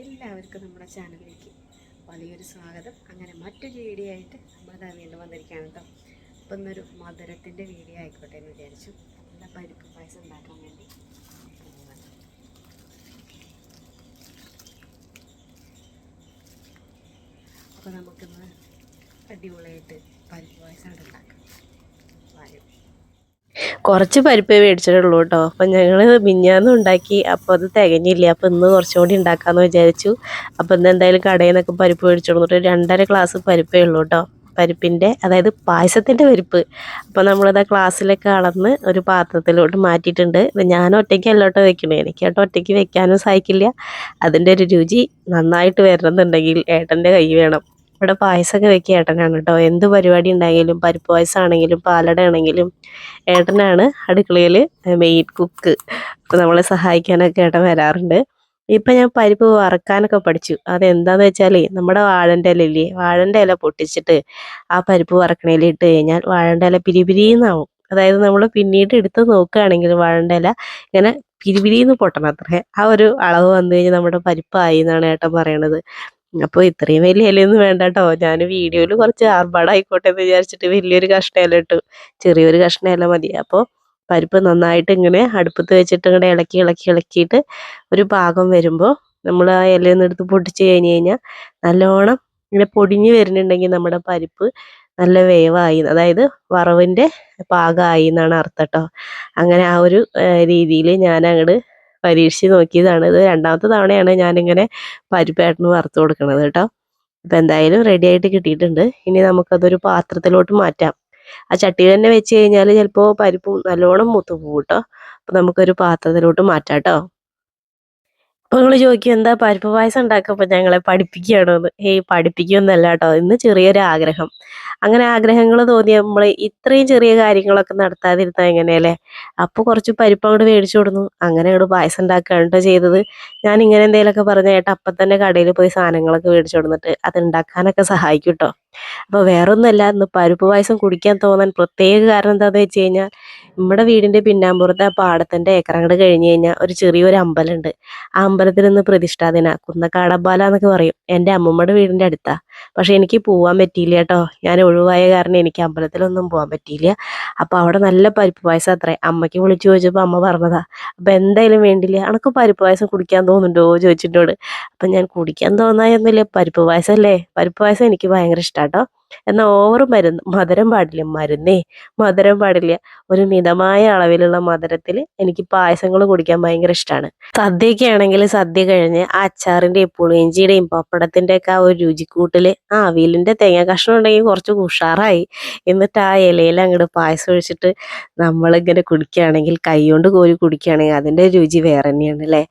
എല്ലാവർക്കും നമ്മുടെ ചാനലിലേക്ക് വലിയൊരു സ്വാഗതം. അങ്ങനെ മറ്റൊരു വീഡിയോ ആയിട്ട് നമ്മളിതാ വീണ്ടും വന്നിരിക്കുകയാണ് കേട്ടോ. അപ്പം ഇന്നൊരു മധുരത്തിന്റെ വീഡിയോ ആയിക്കോട്ടെ എന്ന് വിചാരിച്ചു. നല്ല പരിപ്പ് പായസം ഉണ്ടാക്കാൻ വേണ്ടി അപ്പം നമുക്കിന്ന് അടിപൊളിയായിട്ട് പരിപ്പ് പായസം ഉണ്ടാക്കാം. വായും. കുറച്ച് പരിപ്പ് മേടിച്ചിട്ടുള്ളൂ കേട്ടോ. അപ്പം ഞങ്ങൾ മിഞ്ഞാന്ന് ഉണ്ടാക്കി അപ്പോൾ അത് തികഞ്ഞില്ല. അപ്പോൾ ഇന്ന് കുറച്ചും കൂടി ഉണ്ടാക്കാമെന്ന് വിചാരിച്ചു. അപ്പോൾ ഇന്ന് എന്തായാലും കടയിൽ നിന്നൊക്കെ പരിപ്പ് മേടിച്ചോളൂ രണ്ടര ഗ്ലാസ് പരിപ്പേ ഉള്ളൂ കേട്ടോ. പരിപ്പിന്റെ അതായത് പായസത്തിന്റെ പരിപ്പ്. അപ്പോൾ നമ്മളിത് ആ ഗ്ലാസ്സിലൊക്കെ അളന്ന് ഒരു പാത്രത്തിലോട്ട് മാറ്റിയിട്ടുണ്ട്. ഞാൻ ഒറ്റയ്ക്കല്ല കേട്ടോ വെക്കണേ. എനിക്ക് കേട്ടോ ഒറ്റയ്ക്ക് വെക്കാനും സാധിക്കില്ല അതിന്റെ ഒരു രുചി നന്നായിട്ട് വരണമെന്നുണ്ടെങ്കിൽ ഏട്ടന്റെ കൈ വേണം. ഇവിടെ പായസമൊക്കെ വെക്കുക ഏട്ടനാണ് കേട്ടോ. എന്ത് പരിപാടി ഉണ്ടായാലും പരിപ്പ് പായസമാണെങ്കിലും പാലട ആണെങ്കിലും ഏട്ടനാണ് അടുക്കളയിൽ മെയിൻ കുക്ക് അപ്പോൾ നമ്മളെ സഹായിക്കാനൊക്കെ ഏട്ടൻ വരാറുണ്ട്. ഇപ്പം ഞാൻ പരിപ്പ് വറക്കാനൊക്കെ പഠിച്ചു. അതെന്താന്ന് വെച്ചാൽ നമ്മുടെ വാഴന്റെ ഇലയില്ലേ വാഴന്റെ ഇല പൊട്ടിച്ചിട്ട് ആ പരിപ്പ് വറക്കണയിൽ ഇട്ട് കഴിഞ്ഞാൽ വാഴന്റെ ഇല പിരിപിരിന്നാവും. അതായത് നമ്മൾ പിന്നീട് എടുത്ത് നോക്കുകയാണെങ്കിൽ വാഴന്റെ ഇല ഇങ്ങനെ പിരിപിരിന്ന് പൊട്ടണം അത്രേ. ആ ഒരു അളവ് വന്നു കഴിഞ്ഞാൽ നമ്മുടെ പരിപ്പായി എന്നാണ് ഏട്ടൻ പറയണത്. അപ്പോൾ ഇത്രയും വലിയ ഇലയൊന്നും വേണ്ട കേട്ടോ ഞാൻ വീഡിയോയിൽ കുറച്ച് ആർഭാടായിക്കോട്ടെ എന്ന് വിചാരിച്ചിട്ട് വലിയൊരു കഷ്ണ ഇല ഇട്ടു. ചെറിയൊരു കഷ്ണ ഇല മതി. അപ്പോൾ പരിപ്പ് നന്നായിട്ട് ഇങ്ങനെ അടുപ്പത്ത് വെച്ചിട്ട് ഇങ്ങനെ ഇളക്കി ഇളക്കി ഇളക്കിയിട്ട് ഒരു പാകം വരുമ്പോൾ നമ്മൾ ആ ഇലയൊന്നും എടുത്ത് പൊട്ടിച്ച് കഴിഞ്ഞ് കഴിഞ്ഞാൽ നല്ലോണം ഇങ്ങനെ പൊടിഞ്ഞ് വരുന്നുണ്ടെങ്കിൽ നമ്മുടെ പരിപ്പ് നല്ല വേവായി. അതായത് വറവിന്റെ പാകമായി എന്നാണ് അർത്ഥം കേട്ടോ അങ്ങനെ ആ ഒരു രീതിയിൽ ഞാൻ അങ്ങോട്ട് പരീക്ഷിച്ച് നോക്കിയതാണ്. ഇത് രണ്ടാമത്തെ തവണയാണ് ഞാനിങ്ങനെ പരിപ്പായിട്ട് വറുത്ത് കൊടുക്കുന്നത് കേട്ടോ. അപ്പം എന്തായാലും റെഡി ആയിട്ട് കിട്ടിയിട്ടുണ്ട്. ഇനി നമുക്കതൊരു പാത്രത്തിലോട്ട് മാറ്റാം. ആ ചട്ടിയിൽ തന്നെ വെച്ച് കഴിഞ്ഞാൽ ചിലപ്പോൾ പരിപ്പ് നല്ലോണം മൂത്ത് പോകും കേട്ടോ. അപ്പം നമുക്കൊരു പാത്രത്തിലോട്ട് മാറ്റാം കേട്ടോ. അപ്പോൾ നിങ്ങൾ ചോദിക്കും എന്താ പരിപ്പ് പായസം ഉണ്ടാക്കുമ്പോൾ ഞങ്ങളെ പഠിപ്പിക്കുകയാണോ എന്ന് ഏയ് പഠിപ്പിക്കുമെന്നല്ല കേട്ടോ. ഇന്ന് ചെറിയൊരു ആഗ്രഹം. അങ്ങനെ ആഗ്രഹങ്ങൾ തോന്നിയ നമ്മൾ ഇത്രയും ചെറിയ കാര്യങ്ങളൊക്കെ നടത്താതിരുന്നാൽ എങ്ങനെയല്ലേ? അപ്പോൾ കുറച്ച് പരിപ്പ് അങ്ങോട്ട് മേടിച്ചു കൊടുന്നു. അങ്ങനെ അങ്ങോട്ട് പായസം ഉണ്ടാക്കുകയാണ് കേട്ടോ ചെയ്തത്. ഞാൻ ഇങ്ങനെ എന്തെങ്കിലുമൊക്കെ പറഞ്ഞ ഏട്ടാ അപ്പം തന്നെ കടയിൽ പോയി സാധനങ്ങളൊക്കെ മേടിച്ചു കൊടുത്തിട്ട് അത് ഉണ്ടാക്കാനൊക്കെ സഹായിക്കും കേട്ടോ അപ്പോൾ വേറൊന്നുമല്ല ഇന്ന് പരിപ്പ് പായസം കുടിക്കാൻ തോന്നാൻ പ്രത്യേക കാരണം എന്താണെന്ന് വെച്ച് കഴിഞ്ഞാൽ നമ്മുടെ വീടിന്റെ പിന്നാമ്പുറത്തെ ആ പാടത്തിന്റെ ഏക്കറങ്ങട് കഴിഞ്ഞ് കഴിഞ്ഞാൽ ഒരു ചെറിയൊരു അമ്പലമുണ്ട് ആ അമ്പലത്തിൽ നിന്ന് പ്രതിഷ്ഠാദിന കുന്നക്കാടമ്പാല എന്നൊക്കെ പറയും. എന്റെ അമ്മൂമ്മയുടെ വീടിന്റെ അടുത്താ. പക്ഷെ എനിക്ക് പോകാൻ പറ്റിയില്ല കേട്ടോ. ഞാൻ ഒഴിവായ കാരണം എനിക്ക് അമ്പലത്തിലൊന്നും പോകാൻ പറ്റിയില്ല. അപ്പോൾ അവിടെ നല്ല പരിപ്പ് പായസം അത്രേ. അമ്മയ്ക്ക് വിളിച്ചു ചോദിച്ചപ്പോൾ അമ്മ പറഞ്ഞതാ അപ്പോൾ എന്തായാലും വേണ്ടില്ല? അനക്ക് പരിപ്പ് പായസം കുടിക്കാൻ തോന്നുന്നുണ്ടോ? ചോദിച്ചിട്ടോട്. അപ്പം ഞാൻ കുടിക്കാൻ തോന്നായൊന്നുമില്ല. പരിപ്പ് പായസം അല്ലേ പരിപ്പ് പായസം എനിക്ക് ഭയങ്കര ഇഷ്ടാട്ടോ. എന്നാൽ ഓവർ മരുന്ന് മധുരം പാടില്ല മരുന്നേ. മധുരം പാടില്ല. ഒരു മിതമായ അളവിലുള്ള മധുരത്തിൽ എനിക്ക് പായസങ്ങൾ കുടിക്കാൻ ഭയങ്കര ഇഷ്ടമാണ് സദ്യയൊക്കെ ആണെങ്കിൽ സദ്യ കഴിഞ്ഞ് ആ അച്ചാറിന്റെയും പുളിയിഞ്ചിയുടെയും പപ്പടത്തിന്റെ ഒക്കെ ആ ഒരു രുചിക്കൂട്ടിൽ ആ അവിയലിന്റെ തേങ്ങ കഷ്ണം ഉണ്ടെങ്കിൽ കുറച്ച് ഉഷാറായി. എന്നിട്ട് ആ ഇലയിൽ അങ്ങോട്ട് പായസം ഒഴിച്ചിട്ട് നമ്മളിങ്ങനെ കുടിക്കുകയാണെങ്കിൽ കൈ കൊണ്ട് കോരി കുടിക്കുകയാണെങ്കിൽ അതിന്റെ രുചി വേറെ തന്നെയാണ് അല്ലേ?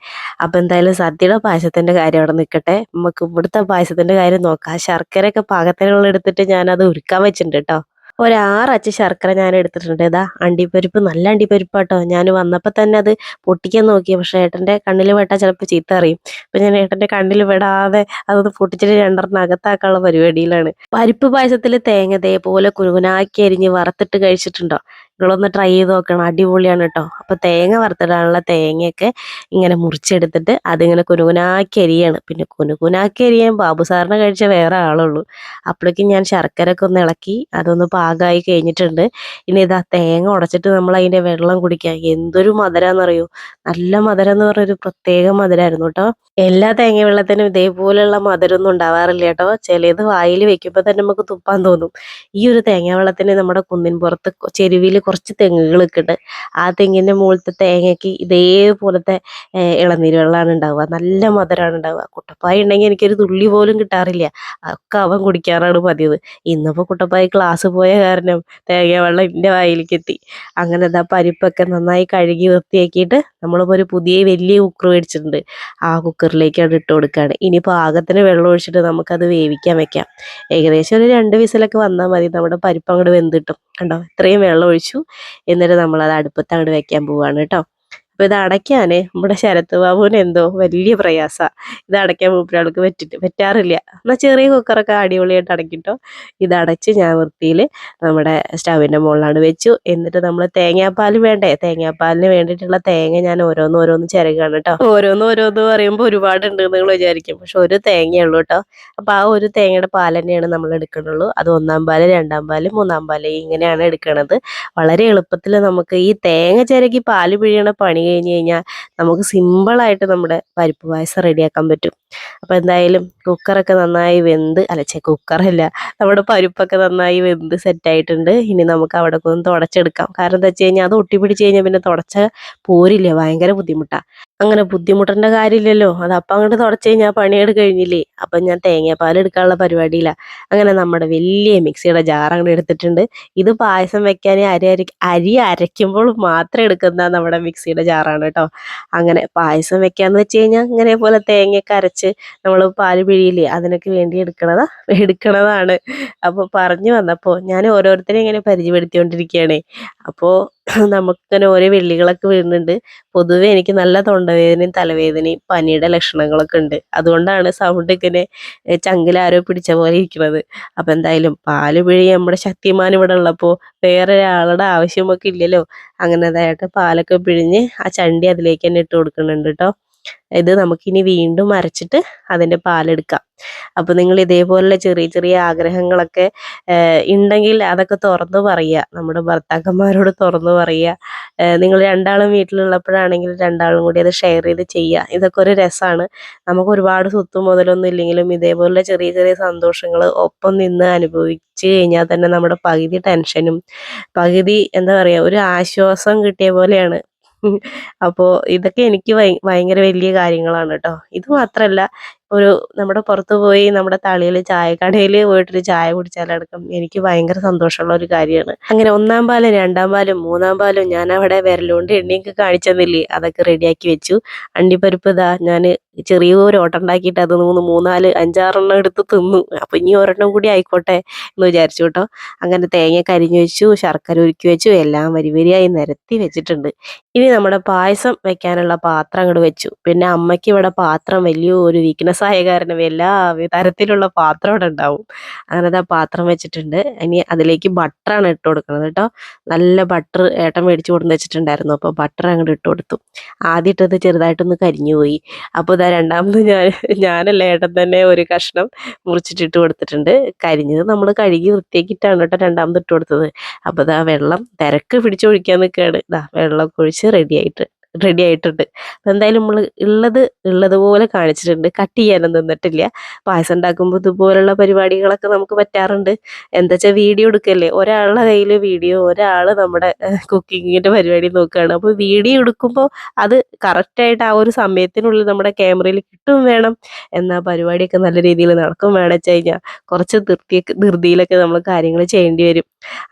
അപ്പം എന്തായാലും സദ്യയുടെ പായസത്തിന്റെ കാര്യം അവിടെ നിൽക്കട്ടെ. നമുക്ക് ഇവിടുത്തെ പായസത്തിന്റെ കാര്യം നോക്കാം. ശർക്കരയൊക്കെ പാകത്തിനുള്ള എടുത്തിട്ട് ഞാനത് ഉരുക്കാൻ വെച്ചിട്ടുണ്ട് കേട്ടോ ഒരാറച്ച് ശർക്കര ഞാൻ എടുത്തിട്ടുണ്ട്. ഇതാ അണ്ടിപ്പരിപ്പ് നല്ല അണ്ടിപ്പരിപ്പാട്ടോ. ഞാൻ വന്നപ്പോൾ തന്നെ അത് പൊട്ടിക്കാൻ നോക്കി. പക്ഷേ ഏട്ടന്റെ കണ്ണിൽ പെട്ടാൽ ചിലപ്പോൾ ചീത്ത അറിയും. അപ്പം ഞാൻ ഏട്ടന്റെ കണ്ണിൽ വിടാതെ അതൊന്ന് പൊട്ടിച്ചിട്ട് രണ്ടെണ്ണം അകത്താക്കാനുള്ള പരിപാടിയിലാണ്. പരിപ്പ് പായസത്തിൽ തേങ്ങ ഇതേപോലെ കുനുകുനാക്കി അരിഞ്ഞ് വറുത്തിട്ട് കഴിച്ചിട്ടുണ്ടോ? നിങ്ങളൊന്ന് ട്രൈ ചെയ്ത് നോക്കണം. അടിപൊളിയാണ് കേട്ടോ അപ്പോൾ തേങ്ങ വറുത്തിടാനുള്ള തേങ്ങയൊക്കെ ഇങ്ങനെ മുറിച്ചെടുത്തിട്ട് അതിങ്ങനെ കുനുകുനാക്കി അരിയാണ്. പിന്നെ കുനുകുനാക്കി അരിയാൻ ബാബു സാറിനെ കഴിച്ച വേറെ ആളുള്ളൂ. അപ്പോഴേക്കും ഞാൻ ശർക്കര ഒക്കെ ഒന്ന് ഇളക്കി അതൊന്ന് പാകമായി കഴിഞ്ഞിട്ടുണ്ട്. ഇനി ഇതാ തേങ്ങ ഉടച്ചിട്ട് നമ്മൾ അതിന്റെ വെള്ളം കുടിക്കുക എന്തൊരു മധുരമെന്നറിയോ നല്ല മധുരം എന്ന് പറഞ്ഞൊരു പ്രത്യേക മധുരമായിരുന്നു കേട്ടോ എല്ലാ തേങ്ങ വെള്ളത്തിനും ഇതേപോലെയുള്ള മധുരമൊന്നും ഉണ്ടാവാറില്ല കേട്ടോ ചിലത് വായിൽ വെക്കുമ്പോൾ തന്നെ നമുക്ക് തുപ്പാൻ തോന്നും. ഈ ഒരു തേങ്ങ വെള്ളത്തിന് നമ്മുടെ കുന്നിൻ പുറത്ത് ചെരുവിൽ കുറച്ച് തെങ്ങുകളൊക്കെ ഉണ്ട് ആ തെങ്ങിന്റെ മുകളിലത്തെ തേങ്ങയ്ക്ക് ഇതേപോലത്തെ ഇളനീര് വെള്ളമാണ് ഉണ്ടാവുക നല്ല മധുരമാണ് ഉണ്ടാവുക കുട്ടപ്പായ ഉണ്ടെങ്കിൽ എനിക്കൊരു തുള്ളി പോലും കിട്ടാറില്ല. ഒക്കെ അവൻ കുടിക്കാറാണ് പതിവ്. ഇന്നിപ്പോൾ കുട്ടപ്പായ ക്ലാസ് പോയ കാരണം തേങ്ങ വെള്ളം എന്റെ വായിലേക്ക് എത്തി. അങ്ങനെ എന്താ പരിപ്പൊക്കെ നന്നായി കഴുകി വൃത്തിയാക്കിയിട്ട് നമ്മളിപ്പോൾ ഒരു പുതിയ വലിയ കുക്കർ മേടിച്ചിട്ടുണ്ട്. ആ കുക്കറിലേക്ക് അത് ഇട്ട് കൊടുക്കുകയാണ് ഇനി പാകത്തിന് വെള്ളം ഒഴിച്ചിട്ട് നമുക്കത് വേവിക്കാൻ വെക്കാം. ഏകദേശം ഒരു രണ്ട് വിസിലൊക്കെ വന്നാൽ മതി. നമ്മുടെ പരിപ്പ് അങ്ങോട്ട് വെന്തിട്ടും കണ്ടോ? ഇത്രയും വെള്ളം ഒഴിച്ചു. എന്നിട്ട് നമ്മളത് അടുപ്പത്ത് അങ്ങോട്ട് വെക്കാൻ പോവുകയാണ് കേട്ടോ. അപ്പോൾ ഇത് അടയ്ക്കാൻ നമ്മുടെ ശരത്ത് ബാബുവിന് എന്തോ വലിയ പ്രയാസമാണ് ഇത് അടയ്ക്കാൻ മൂപ്പരാൾക്ക് പറ്റിട്ട് പറ്റാറില്ല. എന്നാൽ ചെറിയ കുക്കറൊക്കെ അടിപൊളിയായിട്ട് അടയ്ക്കിട്ടോ ഇത് അടച്ച് ഞാൻ വൃത്തിയിൽ നമ്മുടെ സ്റ്റവിന്റെ മുകളിലാണ് വെച്ചു. എന്നിട്ട് നമ്മൾ തേങ്ങാപ്പാൽ വേണ്ടേ? തേങ്ങാപ്പാലിന് വേണ്ടിയിട്ടുള്ള തേങ്ങ ഞാൻ ഓരോന്ന് ഓരോന്ന് ചിരകാണ് കേട്ടോ ഓരോന്ന് ഓരോന്ന് പറയുമ്പോൾ ഒരുപാടുണ്ട് നിങ്ങൾ വിചാരിക്കും. പക്ഷെ ഒരു തേങ്ങയുള്ളൂ കേട്ടോ അപ്പോൾ ആ ഒരു തേങ്ങയുടെ പാൽ തന്നെയാണ് നമ്മൾ എടുക്കണുള്ളൂ. അത് ഒന്നാം പാൽ രണ്ടാം പാൽ മൂന്നാം പാൽ ഇങ്ങനെയാണ് എടുക്കണത്. വളരെ എളുപ്പത്തിൽ നമുക്ക് ഈ തേങ്ങ ചിരകി പാൽ പിഴിയണ പണി കഴിഞ്ഞ് കഴിഞ്ഞാൽ നമുക്ക് സിമ്പിളായിട്ട് നമ്മുടെ പരിപ്പ് പായസം റെഡിയാക്കാൻ പറ്റും. അപ്പോൾ എന്തായാലും കുക്കറൊക്കെ നന്നായി വെന്ത് അല്ല ചെ കുക്കറല്ല നമ്മുടെ പരിപ്പൊക്കെ നന്നായി വെന്ത് സെറ്റായിട്ടുണ്ട്. ഇനി നമുക്ക് അവിടെ ഒന്ന് തുടച്ചെടുക്കാം. കാരണം എന്താ വെച്ച് കഴിഞ്ഞാൽ അത് ഒട്ടിപ്പിടിച്ച് കഴിഞ്ഞാൽ പിന്നെ തുടച്ച പോരില്ല? ഭയങ്കര ബുദ്ധിമുട്ടാണ് അങ്ങനെ ബുദ്ധിമുട്ടേണ്ട കാര്യമില്ലല്ലോ. അത് അപ്പം അങ്ങോട്ട് തുടച്ച് കഴിഞ്ഞാൽ പണിയോട് കഴിഞ്ഞില്ലേ? അപ്പം ഞാൻ തേങ്ങാപ്പാൽ എടുക്കാനുള്ള പരിപാടിയില്ല അങ്ങനെ നമ്മുടെ വലിയ മിക്സിയുടെ ജാർ അങ്ങോട്ട് എടുത്തിട്ടുണ്ട്. ഇത് പായസം വെക്കാൻ അരി അരി അരി അരയ്ക്കുമ്പോൾ മാത്രം എടുക്കുന്ന നമ്മുടെ മിക്സിയുടെ ജാറാണ് കേട്ടോ അങ്ങനെ പായസം വെക്കാന്ന് വെച്ച് കഴിഞ്ഞാൽ ഇങ്ങനെ പോലെ തേങ്ങയൊക്കെ അരച്ച് നമ്മൾ പാൽ പിഴിയില്ലേ അതിനൊക്കെ വേണ്ടി എടുക്കണതാ എടുക്കണതാണ്. അപ്പോൾ പറഞ്ഞു വന്നപ്പോൾ ഞാൻ ഓരോരുത്തരെ ഇങ്ങനെ പരിചയപ്പെടുത്തിക്കൊണ്ടിരിക്കുകയാണ് അപ്പോൾ നമുക്കിങ്ങനെ ഓരോ വെള്ളികളൊക്കെ വീഴുന്നുണ്ട് പൊതുവെ എനിക്ക് നല്ല തൊണ്ടവേദനയും തലവേദനയും പനിയുടെ ലക്ഷണങ്ങളൊക്കെ ഉണ്ട്. അതുകൊണ്ടാണ് സൗണ്ട് ഏ, ചങ്കിലാരോ പിടിച്ച പോലെ ഇരിക്കുന്നത്. അപ്പം എന്തായാലും പാൽ പിഴി നമ്മുടെ ശക്തിമാൻ ഇവിടെ ഉള്ളപ്പോൾ വേറെ ഒരാളുടെ ആവശ്യമൊക്കെ ഇല്ലല്ലോ. അങ്ങനെതായിട്ട് പാലൊക്കെ പിഴിഞ്ഞ് ആ ചണ്ടി അതിലേക്ക് തന്നെ ഇട്ട് കൊടുക്കുന്നുണ്ട് കേട്ടോ ഇത് നമുക്കിനി വീണ്ടും അരച്ചിട്ട് അതിന്റെ പാലെടുക്കാം. അപ്പോൾ നിങ്ങൾ ഇതേപോലുള്ള ചെറിയ ചെറിയ ആഗ്രഹങ്ങളൊക്കെ ഉണ്ടെങ്കിൽ അതൊക്കെ തുറന്നു പറയുക. നമ്മുടെ ഭർത്താക്കന്മാരോട് തുറന്നു പറയുക. നിങ്ങൾ രണ്ടാളും വീട്ടിലുള്ളപ്പോഴാണെങ്കിൽ രണ്ടാളും കൂടി അത് ഷെയർ ചെയ്ത് ചെയ്യുക. ഇതൊക്കെ ഒരു രസമാണ്. നമുക്ക് ഒരുപാട് സ്വത്ത് മുതലൊന്നും ഇല്ലെങ്കിലും ഇതേപോലുള്ള ചെറിയ ചെറിയ സന്തോഷങ്ങൾ ഒപ്പം നിന്ന് അനുഭവിച്ചു കഴിഞ്ഞാൽ തന്നെ നമ്മുടെ പകുതി ടെൻഷനും പകുതി എന്താ പറയുക ഒരു ആശ്വാസം കിട്ടിയ പോലെയാണ്. അപ്പോൾ ഇതൊക്കെ എനിക്ക് ഭയ ഭയങ്കര വലിയ കാര്യങ്ങളാണ് കേട്ടോ. ഇത് മാത്രമല്ല ഒരു നമ്മുടെ പുറത്ത് പോയി നമ്മുടെ തളിയിൽ ചായക്കടയിൽ പോയിട്ടൊരു ചായ കുടിച്ചാലടക്കം എനിക്ക് ഭയങ്കര സന്തോഷമുള്ള ഒരു കാര്യമാണ്. അങ്ങനെ ഒന്നാം പാലും രണ്ടാം പാലും മൂന്നാം പാലും ഞാൻ അവിടെ വിരലുകൊണ്ട് എണ്ണയൊക്കെ കാണിച്ചെന്നില്ലേ? അതൊക്കെ റെഡിയാക്കി വെച്ചു. അണ്ടിപ്പരിപ്പ് ഇതാ ഞാൻ ചെറിയൊരു ഓട്ടം ഉണ്ടാക്കിയിട്ട് അത് മൂന്ന് മൂന്നാൽ അഞ്ചാറെണ്ണം എടുത്ത് തിന്നു. അപ്പം ഇനി ഒരെണ്ണം കൂടി ആയിക്കോട്ടെ എന്ന് വിചാരിച്ചു കേട്ടോ. അങ്ങനെ തേങ്ങ കരിഞ്ഞു വെച്ചു ശർക്കര ഉരുക്കി വെച്ചു എല്ലാം വരിവരിയായി നിരത്തി വെച്ചിട്ടുണ്ട്. ഇനി നമ്മുടെ പായസം വെക്കാനുള്ള പാത്രം അങ്ങോട്ട് വെച്ചു. പിന്നെ അമ്മയ്ക്ക് ഇവിടെ പാത്രം വലിയൊരു വീക്ക്നെസ് ആയ കാരണം എല്ലാ തരത്തിലുള്ള പാത്രം ഇവിടെ ഉണ്ടാവും. അങ്ങനെ ആ പാത്രം വെച്ചിട്ടുണ്ട്. ഇനി അതിലേക്ക് ബട്ടറാണ് ഇട്ട് കൊടുക്കുന്നത് കേട്ടോ. നല്ല ബട്ടർ ഏട്ടൻ മേടിച്ചു കൊടുന്ന് വെച്ചിട്ടുണ്ടായിരുന്നു. അപ്പോൾ ബട്ടർ അങ്ങോട്ട് ഇട്ട് കൊടുത്തു. ആദ്യം ഇട്ടത് ചെറുതായിട്ടൊന്ന് കരിഞ്ഞു പോയി. അപ്പോൾ ഇതാ രണ്ടാമത് ഞാൻ ഞാനല്ല ഏട്ടൻ തന്നെ ഒരു കഷ്ണം മുറിച്ചിട്ട് ഇട്ട് കൊടുത്തിട്ടുണ്ട്. കരിഞ്ഞത് നമ്മൾ കഴുകി വൃത്തിയാക്കിയിട്ടാണ് കേട്ടോ രണ്ടാമത് ഇട്ട് കൊടുത്തത്. അപ്പോൾ ഇതാ വെള്ളം തിരക്ക് പിടിച്ചൊഴിക്കാൻ നിൽക്കുകയാണ് ഇതാ വെള്ളം ഒഴിച്ച് റെഡി ആയിട്ട്. റെഡി ആയിട്ടുണ്ട്. എന്തായാലും നമ്മൾ ഉള്ളത് ഉള്ളതുപോലെ കാണിച്ചിട്ടുണ്ട്. കട്ട് ചെയ്യാനൊന്നും നിന്നിട്ടില്ല. പായസം ഉണ്ടാക്കുമ്പോൾ ഇതുപോലുള്ള പരിപാടികളൊക്കെ നമുക്ക് പറ്റാറുണ്ട്. എന്താ വെച്ചാൽ വീഡിയോ എടുക്കല്ലേ? ഒരാളുടെ കയ്യിൽ വീഡിയോ ഒരാൾ നമ്മുടെ കുക്കിങ്ങിന്റെ പരിപാടി നോക്കുകയാണ് അപ്പോൾ വീഡിയോ എടുക്കുമ്പോൾ അത് കറക്റ്റായിട്ട് ആ ഒരു സമയത്തിനുള്ളിൽ നമ്മുടെ ക്യാമറയിൽ കിട്ടും വേണം. എന്നാൽ പരിപാടിയൊക്കെ നല്ല രീതിയിൽ നടക്കും വേണം വെച്ച് കഴിഞ്ഞാൽ കുറച്ച് ധൃതിയൊക്കെ ധൃതിയിലൊക്കെ നമ്മൾ കാര്യങ്ങൾ ചെയ്യേണ്ടി വരും.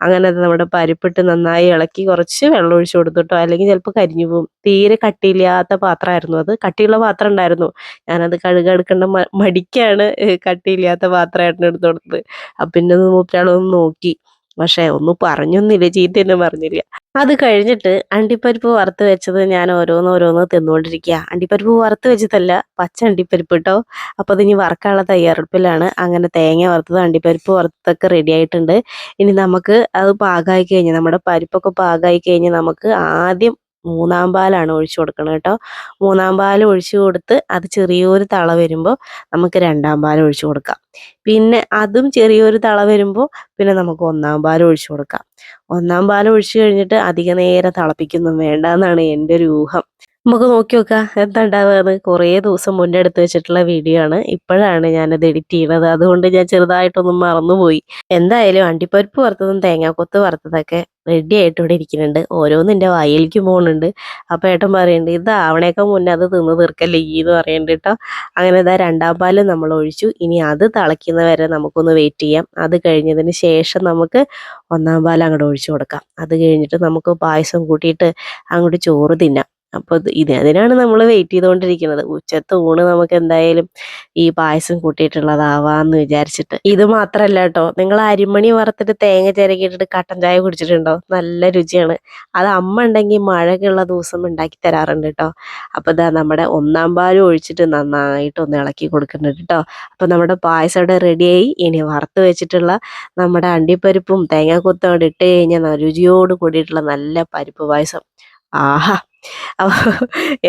അങ്ങനെ അത് നമ്മുടെ പരിപ്പിട്ട് നന്നായി ഇളക്കി കുറച്ച് വെള്ളം ഒഴിച്ചു കൊടുത്തിട്ടോ അല്ലെങ്കിൽ ചിലപ്പോൾ കരിഞ്ഞു പോകും. തീരെ കട്ടിയില്ലാത്ത പാത്രമായിരുന്നു. അത് കട്ടിയുള്ള പാത്രം ഉണ്ടായിരുന്നു. ഞാനത് കഴുകെടുക്കേണ്ട മടിക്കാണ് കട്ടിയില്ലാത്ത പാത്രമായിട്ട് എടുത്തു കൊടുത്തത് അപ്പം പിന്നെ മൂപ്പരാളൊന്ന് നോക്കി. പക്ഷേ ഒന്നും പറഞ്ഞൊന്നുമില്ല ചീത്തയൊന്നും പറഞ്ഞില്ല. അത് കഴിഞ്ഞിട്ട് അണ്ടിപ്പരിപ്പ് വറുത്ത് വെച്ചത് ഞാൻ ഓരോന്ന് ഓരോന്ന് തിന്നുകൊണ്ടിരിക്കുക. അണ്ടിപ്പരിപ്പ് വറുത്ത് വെച്ചതല്ല പച്ച അണ്ടിപ്പരിപ്പ് കേട്ടോ അപ്പോൾ അതിനി വറക്കാനുള്ള തയ്യാറെടുപ്പിലാണ്. അങ്ങനെ തേങ്ങ വറുത്തത് അണ്ടിപ്പരിപ്പ് വറുത്തതൊക്കെ റെഡി ആയിട്ടുണ്ട്. ഇനി നമുക്ക് അത് പാകമായി കഴിഞ്ഞ് നമ്മുടെ പരിപ്പൊക്കെ പാകമായി കഴിഞ്ഞ് നമുക്ക് ആദ്യം മൂന്നാം പാലാണ് ഒഴിച്ചു കൊടുക്കണം കേട്ടോ. മൂന്നാം പാൽ ഒഴിച്ചു കൊടുത്ത് അത് ചെറിയൊരു തള വരുമ്പോൾ നമുക്ക് രണ്ടാം പാൽ ഒഴിച്ചു കൊടുക്കാം. പിന്നെ അതും ചെറിയൊരു തള വരുമ്പോൾ പിന്നെ നമുക്ക് ഒന്നാം പാൽ ഒഴിച്ചു കൊടുക്കാം. ഒന്നാം പാൽ ഒഴിച്ചു കഴിഞ്ഞിട്ട് അധിക നേരം തിളപ്പിക്കൊന്നും വേണ്ട എന്നാണ് എന്റെ ഒരു ഊഹം. നമുക്ക് നോക്കി നോക്കാം എന്താ ഉണ്ടാവുക കുറേ ദിവസം മുന്നേ എടുത്ത് വെച്ചിട്ടുള്ള വീഡിയോ ആണ്. ഇപ്പോഴാണ് ഞാനത് എഡിറ്റ് ചെയ്യുന്നത് അതുകൊണ്ട് ഞാൻ ചെറുതായിട്ടൊന്നും മറന്നുപോയി. എന്തായാലും അണ്ടിപ്പരിപ്പ് വറുത്തതും തേങ്ങാക്കൊത്ത് വറുത്തതൊക്കെ റെഡി ആയിട്ട് ഇവിടെ ഇരിക്കുന്നുണ്ട്. ഓരോന്നും എന്റെ വായിലേക്ക് പോകുന്നുണ്ട്. അപ്പോൾ ഏട്ടൻ പറയുന്നുണ്ട് ഇത് ആവണേക്കാൾ മുന്നേ അത് തിന്ന് തീർക്കല്ലേ ഈ എന്ന് പറയുന്നുണ്ട് കേട്ടോ. അങ്ങനെ ഇതാ രണ്ടാം പാലും നമ്മൾ ഒഴിച്ചു. ഇനി അത് തിളയ്ക്കുന്ന വരെ നമുക്കൊന്ന് വെയിറ്റ് ചെയ്യാം. അത് കഴിഞ്ഞതിന് ശേഷം നമുക്ക് ഒന്നാം പാൽ അങ്ങോട്ട് ഒഴിച്ചു കൊടുക്കാം. അത് കഴിഞ്ഞിട്ട് നമുക്ക് പായസം കൂട്ടിയിട്ട് അങ്ങോട്ട് ചോറ് തിന്നാം. അപ്പോൾ ഇത് അതിനാണ് നമ്മൾ വെയിറ്റ് ചെയ്തുകൊണ്ടിരിക്കുന്നത് ഉച്ചത്തെ ഊണ് നമുക്ക് എന്തായാലും ഈ പായസം കൂട്ടിയിട്ടുള്ളതാവാന്ന് വിചാരിച്ചിട്ട്. ഇത് മാത്രമല്ല കേട്ടോ നിങ്ങൾ അരിമണി വറുത്തിട്ട് തേങ്ങ ചിരകിയിട്ടിട്ട് കട്ടൻ ചായ കുടിച്ചിട്ടുണ്ടോ? നല്ല രുചിയാണ്. അത് അമ്മ ഉണ്ടെങ്കിൽ മഴയുള്ള ദിവസം ഉണ്ടാക്കി തരാറുണ്ട് കേട്ടോ അപ്പോൾ ഇതാ നമ്മുടെ ഒന്നാം പാലും ഒഴിച്ചിട്ട് നന്നായിട്ട് ഒന്ന് ഇളക്കി കൊടുക്കുന്നുണ്ട് കേട്ടോ അപ്പോൾ നമ്മുടെ പായസം ഇവിടെ റെഡിയായി ഇനി വറുത്ത് വെച്ചിട്ടുള്ള നമ്മുടെ അണ്ടിപ്പരിപ്പും തേങ്ങാക്കൊത്തും അവിടെ ഇട്ട് കഴിഞ്ഞാൽ രുചിയോട് കൂടിയിട്ടുള്ള നല്ല പരിപ്പ് പായസം. ആഹാ. അപ്പൊ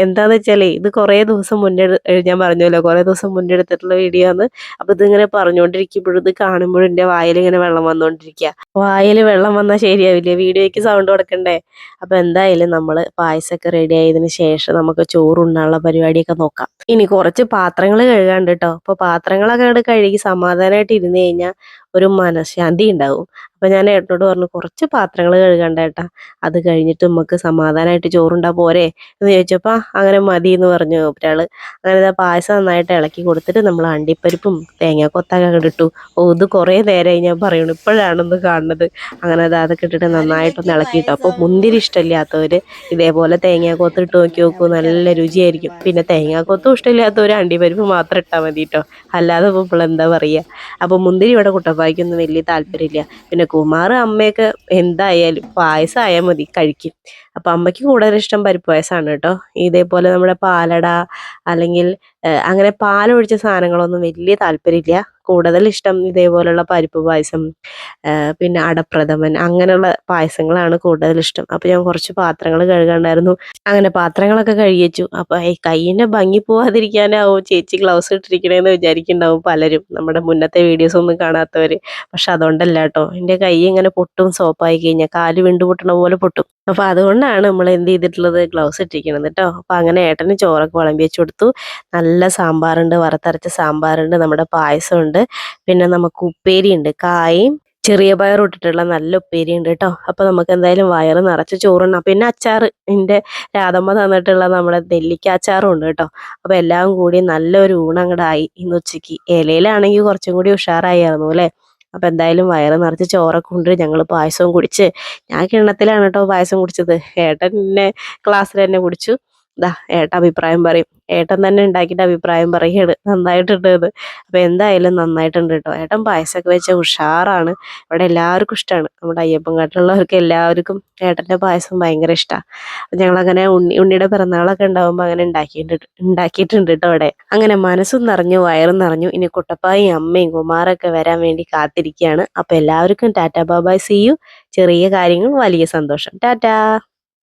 എന്താന്ന് വെച്ചാൽ ഇത് കുറേ ദിവസം മുന്നേ ഞാൻ പറഞ്ഞല്ലോ കുറേ ദിവസം മുന്നേ എടുത്തിട്ടുള്ള വീഡിയോ ആണ്. അപ്പോൾ ഇതിങ്ങനെ പറഞ്ഞുകൊണ്ടിരിക്കുമ്പോഴും ഇത് കാണുമ്പോഴും എന്റെ വായിൽ ഇങ്ങനെ വെള്ളം വന്നുകൊണ്ടിരിക്കുക വായിൽ വെള്ളം വന്നാൽ ശരിയാവില്ലേ? വീഡിയോയ്ക്ക് സൗണ്ട് കൊടുക്കണ്ടേ? അപ്പോൾ എന്തായാലും നമ്മൾ പായസമൊക്കെ റെഡി ആയതിനു ശേഷം നമുക്ക് ചോറുണ്ണാനുള്ള പരിപാടിയൊക്കെ നോക്കാം. ഇനി കുറച്ച് പാത്രങ്ങൾ കഴുകാണ്ട് കേട്ടോ അപ്പൊ പാത്രങ്ങളൊക്കെ കഴുകി സമാധാനമായിട്ട് ഇരുന്ന് കഴിഞ്ഞാൽ ഒരു മനഃശാന്തി ഉണ്ടാവും. അപ്പം ഞാൻ ഏട്ടനോട് പറഞ്ഞു കുറച്ച് പാത്രങ്ങൾ കഴുകണ്ട ഏട്ടാ. അത് കഴിഞ്ഞിട്ട് നമുക്ക് സമാധാനമായിട്ട് ചോറുണ്ടാ പോരെ? എന്ന് ചോദിച്ചപ്പോൾ അങ്ങനെ മതി എന്ന് പറഞ്ഞു ഒരാൾ അങ്ങനെ പായസം നന്നായിട്ട് ഇളക്കി കൊടുത്തിട്ട് നമ്മൾ അണ്ടിപ്പരിപ്പും തേങ്ങാക്കൊത്തൊക്കെ ഇട്ടു. ഓ ഇത് കുറേ നേരമായി ഞാൻ പറയണു. ഇപ്പോഴാണെന്ന് കാണുന്നത്. അങ്ങനെ അത് അതൊക്കെ ഇട്ടിട്ട് നന്നായിട്ടൊന്ന് ഇളക്കിയിട്ടു. അപ്പോൾ മുന്തിരി ഇഷ്ടമില്ലാത്തവർ ഇതേപോലെ തേങ്ങാക്കൊത്ത് ഇട്ട് നോക്കി നോക്കൂ. നല്ല രുചിയായിരിക്കും. പിന്നെ തേങ്ങാക്കൊത്തും ഇഷ്ടമില്ലാത്തവർ അണ്ടിപ്പരിപ്പ് മാത്രം ഇട്ടാൽ മതി കേട്ടോ അല്ലാതെ ഇപ്പോൾ എന്താ പറയുക അപ്പോൾ മുന്തിരി ഇവിടെ കുട്ടപ്പായ്ക്കൊന്നും വലിയ താല്പര്യമില്ല. പിന്നെ കുമാർ അമ്മയൊക്കെ എന്തായാലും പായസം ആയാൽ മതി കഴിക്കും. അപ്പം അമ്മയ്ക്ക് കൂടുതൽ ഇഷ്ടം പരിപ്പ് പായസമാണ് കേട്ടോ. ഇതേപോലെ നമ്മുടെ പാലട അല്ലെങ്കിൽ അങ്ങനെ പാലൊഴിച്ച സാധനങ്ങളൊന്നും വലിയ താല്പര്യമില്ല. കൂടുതൽ ഇഷ്ടം ഇതേപോലുള്ള പരിപ്പ് പായസം പിന്നെ അടപ്രഥമൻ അങ്ങനെയുള്ള പായസങ്ങളാണ് കൂടുതൽ ഇഷ്ടം. അപ്പോൾ ഞാൻ കുറച്ച് പാത്രങ്ങൾ കഴുകാണ്ടായിരുന്നു. അങ്ങനെ പാത്രങ്ങളൊക്കെ കഴുകി വെച്ചു. അപ്പോൾ ഈ കൈയിനെ ഭംഗി പോവാതിരിക്കാനാവും? ചേച്ചി ഗ്ലൗസ് ഇട്ടിരിക്കണേന്ന് വിചാരിക്കുന്നുണ്ടാവും പലരും. നമ്മുടെ മുന്നത്തെ വീഡിയോസ് ഒന്നും കാണാത്തവർ പക്ഷെ അതുകൊണ്ടല്ല കേട്ടോ. എന്റെ കൈ ഇങ്ങനെ പൊട്ടും സോപ്പായി കഴിഞ്ഞാൽ. കാൽ വിണ്ടുപൊട്ടണ പോലെ പൊട്ടും. അപ്പോൾ അതുകൊണ്ടാണ് നമ്മൾ എന്ത് ചെയ്തിട്ടുള്ളത് ഗ്ലൗസ് ഇട്ടിരിക്കണത് കേട്ടോ അപ്പോൾ അങ്ങനെ ഏട്ടന് ചോറൊക്കെ വിളമ്പി വെച്ച് കൊടുത്തു. നല്ല സാമ്പാറുണ്ട് വറുത്തരച്ച സാമ്പാറുണ്ട് നമ്മുടെ പായസമുണ്ട്. പിന്നെ നമുക്ക് ഉപ്പേരിയുണ്ട് കായും ചെറിയ പയർ ഇട്ടിട്ടുള്ള നല്ല ഉപ്പേരി ഉണ്ട് കേട്ടോ അപ്പോൾ നമുക്ക് എന്തായാലും വയറ് നിറച്ച് അപ്പോൾ പിന്നെ അച്ചാറ് എന്റെ രാധമ്മ തന്നിട്ടുള്ള നമ്മുടെ നെല്ലിക്ക അച്ചാറും ഉണ്ട് കേട്ടോ അപ്പോൾ എല്ലാം കൂടി നല്ലൊരു ഊണങ്ങടായി ഇന്ന് ഉച്ചയ്ക്ക് ഇലയിലാണെങ്കിൽ കുറച്ചും കൂടി ഉഷാറായിരുന്നു അല്ലേ അപ്പൊ എന്തായാലും വയറ് നിറച്ച് ചോറൊക്കെ കൊണ്ട് ഞങ്ങൾ പായസവും കുടിച്ച് ഞാൻ കിണ്ണത്തിലാണ് കേട്ടോ പായസം കുടിച്ചത്. ഏട്ടൻ എന്നെ ക്ലാസ്സിൽ തന്നെ കുടിച്ചു. ദാ ഏട്ട അഭിപ്രായം പറയും. ഏട്ടൻ തന്നെ ഉണ്ടാക്കിയിട്ട് അഭിപ്രായം പറയുകയാണ്. നന്നായിട്ടുണ്ട് എന്ന്. അപ്പൊ എന്തായാലും നന്നായിട്ടുണ്ട് കേട്ടോ. ഏട്ടൻ പായസമൊക്കെ വെച്ച ഉഷാറാണ്. ഇവിടെ എല്ലാവർക്കും ഇഷ്ടമാണ് നമ്മുടെ അയ്യപ്പൻ കാട്ടിലുള്ളവർക്ക് എല്ലാവർക്കും ഏട്ടന്റെ പായസം ഭയങ്കര ഇഷ്ടമാണ് അപ്പം ഞങ്ങളങ്ങനെ ഉണ്ണി ഉണ്ണിയുടെ പിറന്നാളൊക്കെ ഉണ്ടാകുമ്പോൾ അങ്ങനെ ഉണ്ടാക്കിയിട്ടുണ്ട് ഉണ്ടാക്കിയിട്ടുണ്ട് കേട്ടോ അവിടെ അങ്ങനെ മനസ്സും നിറഞ്ഞു വയറും നിറഞ്ഞു. ഇനി കുട്ടപ്പായും അമ്മയും കുമാരൊക്കെ വരാൻ വേണ്ടി കാത്തിരിക്കുകയാണ്. അപ്പോൾ എല്ലാവർക്കും ടാറ്റാ ബാബായ് സി യു ചെറിയ കാര്യങ്ങൾ വലിയ സന്തോഷം. ടാറ്റാ.